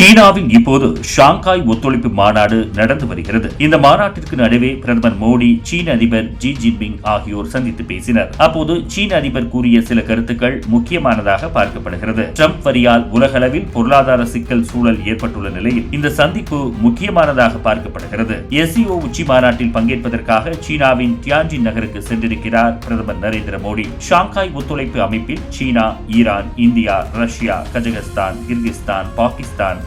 சீனாவில் இப்போது ஷாங்காய் ஒத்துழைப்பு மாநாடு நடந்து வருகிறது. இந்த மாநாட்டிற்கு நடுவே பிரதமர் மோடி சீன அதிபர் ஜி ஜின்பிங் ஆகியோர் சந்தித்து பேசினர். அப்போது சீன அதிபர் கூறிய சில கருத்துக்கள் முக்கியமானதாக பார்க்கப்படுகிறது. ட்ரம்ப் வரியால் உலகளவில் பொருளாதார சிக்கல் சூழல் ஏற்பட்டுள்ள நிலையில் இந்த சந்திப்பு முக்கியமானதாக பார்க்கப்படுகிறது. எஸ்இஓ உச்சி மாநாட்டில் பங்கேற்பதற்காக சீனாவின் டியான்ஜின் நகருக்கு சென்றிருக்கிறார் பிரதமர் நரேந்திர மோடி. ஷாங்காய் ஒத்துழைப்பு அமைப்பில் சீனா Iran India Russia Kazakhstan Kyrgyzstan Pakistan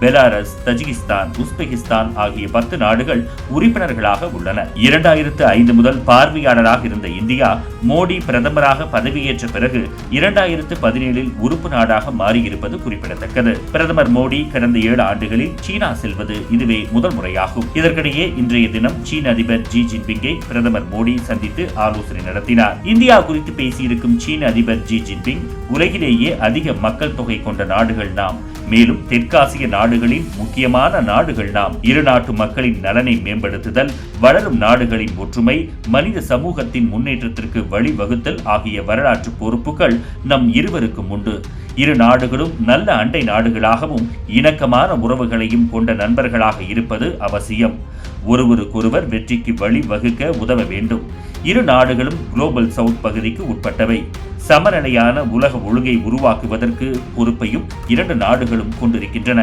Belarus Tajikistan Uzbekistan ஆகிய பத்து நாடுகள் உறுப்பினர்களாக உள்ளன. இரண்டாயிரத்து ஐந்து முதல் பார்வையாளராக இருந்த இந்தியா மோடி பிரதமராக பதவியேற்ற பிறகு இரண்டாயிரத்து பதினேழில் உறுப்பு நாடாக மாறியிருப்பது குறிப்பிடத்தக்கது. பிரதமர் மோடி கடந்த ஏழு ஆண்டுகளில் சீனா செல்வது இதுவே முதல் முறையாகும். இதற்கிடையே இன்றைய தினம் சீன அதிபர் ஜி ஜின்பிங்கை பிரதமர் மோடி சந்தித்து ஆலோசனை நடத்தினார். இந்தியா குறித்து பேசியிருக்கும் சீன அதிபர் ஜி ஜின்பிங் உலகிலேயே அதிக மக்கள் தொகை கொண்ட நாடுகள் நாம். மேலும் தெற்காசிய நாடு நாடுகளின் முக்கியமான நாடுகள் நாம் இரு நாட்டு மக்களின் நலனை மேம்படுத்துதல் வளரும் நாடுகளின் ஒற்றுமை மனித சமூகத்தின் முன்னேற்றத்திற்கு வழிவகுத்தல் ஆகிய வரலாற்று பொறுப்புகள் நம் இருவருக்கும் உண்டு. இரு நாடுகளும் நல்ல அண்டை நாடுகளாகவும் இணக்கமான உறவுகளையும் கொண்ட நண்பர்களாக இருப்பது அவசியம். ஒருவருக்கொருவர் வெற்றிக்கு வழிவகுக்க உதவ வேண்டும். இரு நாடுகளும் குளோபல் சவுத் பகுதிக்கு உட்பட்டவை. சமநிலையான உலக ஒழுங்கை உருவாக்குவதற்கு பொறுப்பையும் இரண்டு நாடுகளும் கொண்டிருக்கின்றன.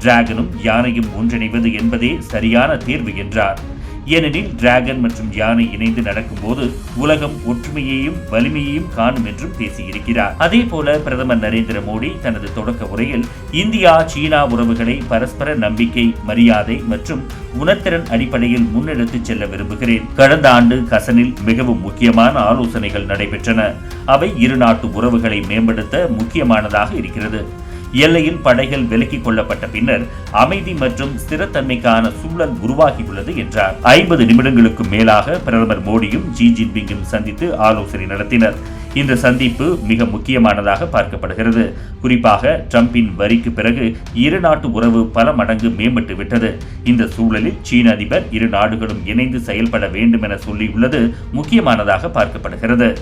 டிராகனும் யானையும் ஒன்றிணைவது என்பதே சரியான தேர்வு என்றார். ஏனெனில் டிராகன் மற்றும் யானை இணைந்து நடக்கும்போது உலகம் ஒற்றுமையையும் வலிமையையும் காணும் என்றும் பேசியிருக்கிறார். அதே போல பிரதமர் நரேந்திர மோடி தனது தொடக்க உரையில் இந்தியா சீனா உறவுகளை பரஸ்பர நம்பிக்கை மரியாதை மற்றும் உணர்திறன் அடிப்படையில் முன்னெடுத்துச் செல்ல விரும்புகிறேன். கடந்த ஆண்டு கசனில் மிகவும் முக்கியமான ஆலோசனைகள் நடைபெற்றன. அவை இரு நாட்டு உறவுகளை மேம்படுத்த முக்கியமானதாக இருக்கிறது. எல்லையில் படைகள் விலக்கிக் கொள்ளப்பட்ட பின்னர் அமைதி மற்றும் ஸ்திரத்தன்மைக்கான சூழல் உருவாகியுள்ளது என்றார். ஐம்பது நிமிடங்களுக்கு மேலாக பிரதமர் மோடியும் ஜி ஜின்பிங்கும் சந்தித்து ஆலோசனை நடத்தினர். இந்த சந்திப்பு மிக முக்கியமானதாக பார்க்கப்படுகிறது. குறிப்பாக ட்ரம்பின் வரிக்கு பிறகு இரு நாட்டு உறவு பல மடங்கு மேம்பட்டு விட்டது. இந்த சூழலில் சீன அதிபர் இரு நாடுகளும் இணைந்து செயல்பட வேண்டும் என சொல்லியுள்ளது முக்கியமானதாக பார்க்கப்படுகிறது.